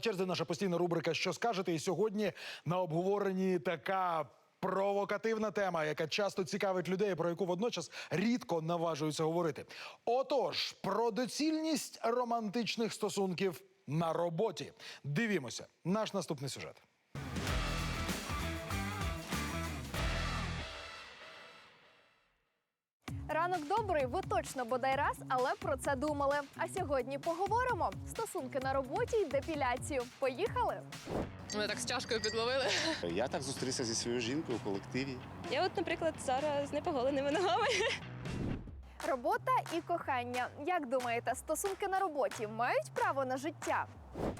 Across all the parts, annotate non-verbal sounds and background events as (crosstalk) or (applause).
На черзі наша постійна рубрика Що скажете? І сьогодні на обговоренні така. Провокативна тема, яка часто цікавить людей, про яку водночас рідко наважуються говорити. Отож, про доцільність романтичних стосунків на роботі. Дивімося наш наступний сюжет. Ранок добрий, ви точно бодай раз, але про це думали. А сьогодні поговоримо стосунки на роботі й депіляцію. Поїхали? Ми так з чашкою підловили. Я так зустрівся зі своєю жінкою у колективі. Я от, наприклад, зараз з непоголеними ногами. Робота і кохання. Як думаєте, стосунки на роботі мають право на життя?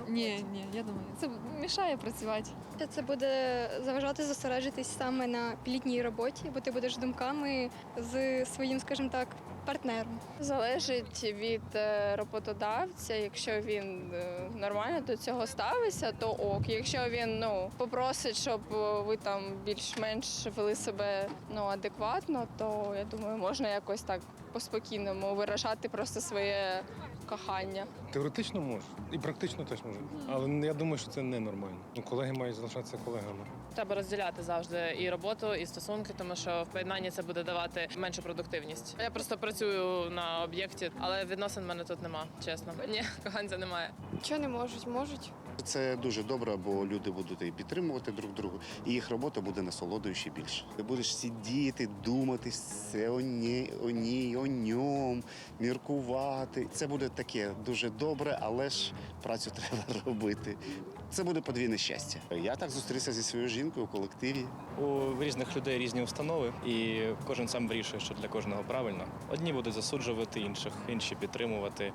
Ні, ні, я думаю, це мішає працювати. Це буде заважати зосереджитись саме на літній роботі, бо ти будеш думками з своїм, скажімо так, партнером. Залежить від е, роботодавця. Якщо він е, нормально до цього ставиться, то ок. Якщо він ну попросить, щоб е, ви там більш-менш вели себе ну адекватно, то я думаю, можна якось так по-спокійному виражати просто своє кохання. Теоретично можу. І практично теж можу. Але я думаю, що це ненормально. Ну, колеги мають залишатися колегами. Треба розділяти завжди і роботу, і стосунки, тому що в поєднанні це буде давати меншу продуктивність. Я просто працюю на об'єкті, але відносин в мене тут нема, чесно. Ні, коханця немає. Чого не можуть? Можуть. Це дуже добре, бо люди будуть і підтримувати друг друга, і їх робота буде насолодою ще більше. Ти будеш сидіти, думати все о ній, о ній, о ньому, міркувати. Це буде таке дуже добре, але ж працю (laughs) треба робити. Це буде подвійне щастя. Я так зустрівся зі своєю жінкою у колективі. У різних людей різні установи, і кожен сам вирішує, що для кожного правильно. Одні будуть засуджувати інших, інші підтримувати.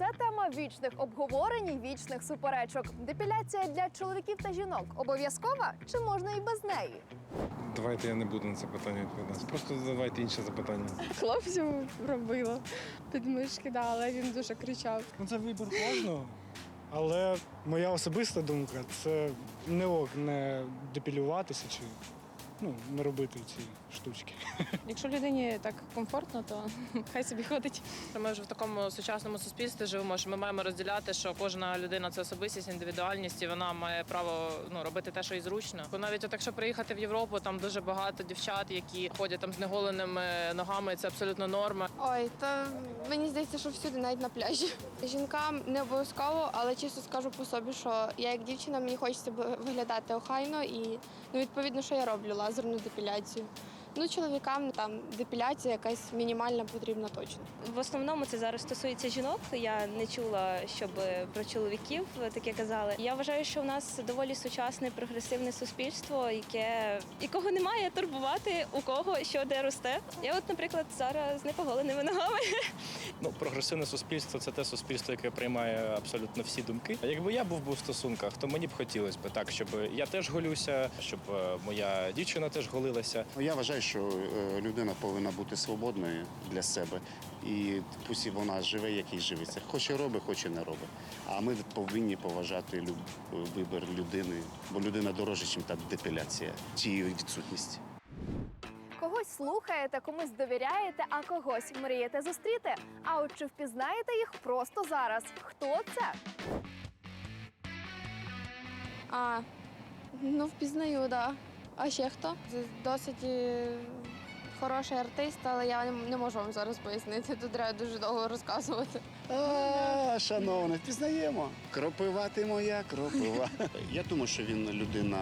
Це тема вічних обговорень і вічних суперечок. Депіляція для чоловіків та жінок обов'язкова чи можна і без неї? Давайте я не буду на це питання відповідати. Просто задавайте інше запитання. Хлопцю робила підмишки, да, але він дуже кричав. Ну, це вибір кожного. Але моя особиста думка це не ок не депілюватися чи ну, не робити ці штучки. (laughs) Якщо людині так комфортно, то хай собі ходить. Ми вже в такому сучасному суспільстві живемо, що ми маємо розділяти, що кожна людина це особистість, індивідуальність, і вона має право ну робити те, що їй зручно. Бо навіть от якщо приїхати в Європу, там дуже багато дівчат, які ходять там з неголеними ногами, і це абсолютно норма. Ой, та мені здається, що всюди, навіть на пляжі. Жінкам не обов'язково, але чисто скажу по собі, що я як дівчина мені хочеться виглядати охайно і ну, відповідно, що я роблю лазерну депіляцію. Ну, чоловікам там депіляція якась мінімальна потрібна точно. В основному це зараз стосується жінок. Я не чула, щоб про чоловіків таке казали. Я вважаю, що у нас доволі сучасне прогресивне суспільство, яке якого немає турбувати у кого що де росте. Я, от, наприклад, зараз з непоголеними ногами. Ну, прогресивне суспільство це те суспільство, яке приймає абсолютно всі думки. А якби я був би в стосунках, то мені б хотілося б так, щоб я теж голюся, щоб е, моя дівчина теж голилася. Я вважаю, що е, людина повинна бути свободною для себе. І пусть вона живе, як їй живеться. Хоче робить, хоче не робить. А ми повинні поважати люб- вибір людини, бо людина дорожча, ніж та депіляція, чи її відсутність. Когось слухаєте, комусь довіряєте, а когось мрієте зустріти. А от чи впізнаєте їх просто зараз? Хто це? А, ну впізнаю, так. Да. А ще хто? Це досить е, хороший артист, але я не- можу вам зараз пояснити. Тут треба дуже довго розказувати. А, шановне, впізнаємо. Кропива ти моя, кропива. (laughs) Я думаю, що він людина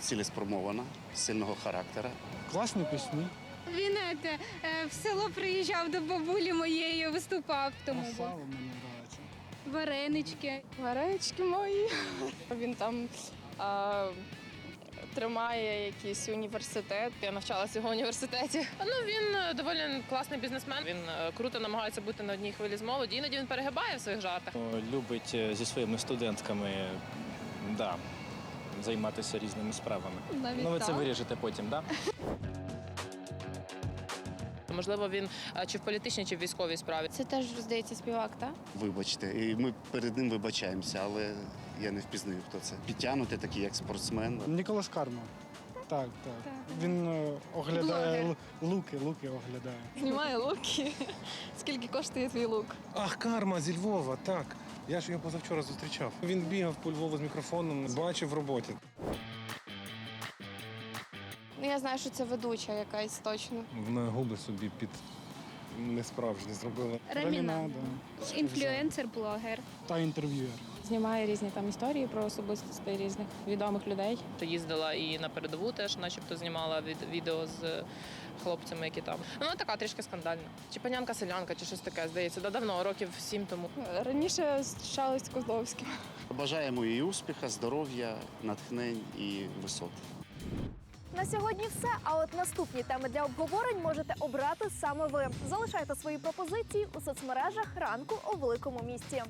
цілеспромована, сильного характера. Класні пісні. Він е, в село приїжджав до бабулі моєї, виступав, тому А сало мені подобається. варенички. Варечки мої. Він там а, тримає якийсь університет. Я навчалася в його університеті. Ну він е, доволі класний бізнесмен. Він е, круто намагається бути на одній хвилі з молоді. Іноді він перегибає в своїх жартах. Ну, Любить е, зі своїми студентками да, займатися різними справами. Навіть ну, ви це так. виріжете потім, так? Да? (laughs) Можливо, він е, чи в політичній, чи в військовій справі. Це теж, здається, співак, так? Вибачте, і ми перед ним вибачаємося, але я не впізнаю, хто це. Підтягнутий такий, як спортсмен. Ніколас Карма. Так, так. Він е, оглядає луки, луки оглядає. Знімає луки. Скільки коштує твій лук? Ах, карма зі Львова, так. Я ж його позавчора зустрічав. Він бігав по Львову з мікрофоном, бачив в роботі. Я знаю, що це ведуча якась точно. Вона губи собі під несправжні зробила. Раміна. Інфлюенсер-блогер. Та інтерв'юер. Знімає різні там історії про особистості різних відомих людей. То їздила і на передову теж, начебто, знімала від відео з хлопцями, які там. Ну, вона така трішки скандальна. Чи панянка селянка, чи щось таке, здається, да давно, років сім тому. Раніше зустрічалась з Козловським. Бажаємо їй успіха, здоров'я, натхнень і висот. На сьогодні все. А от наступні теми для обговорень можете обрати саме ви. Залишайте свої пропозиції у соцмережах ранку у великому місті.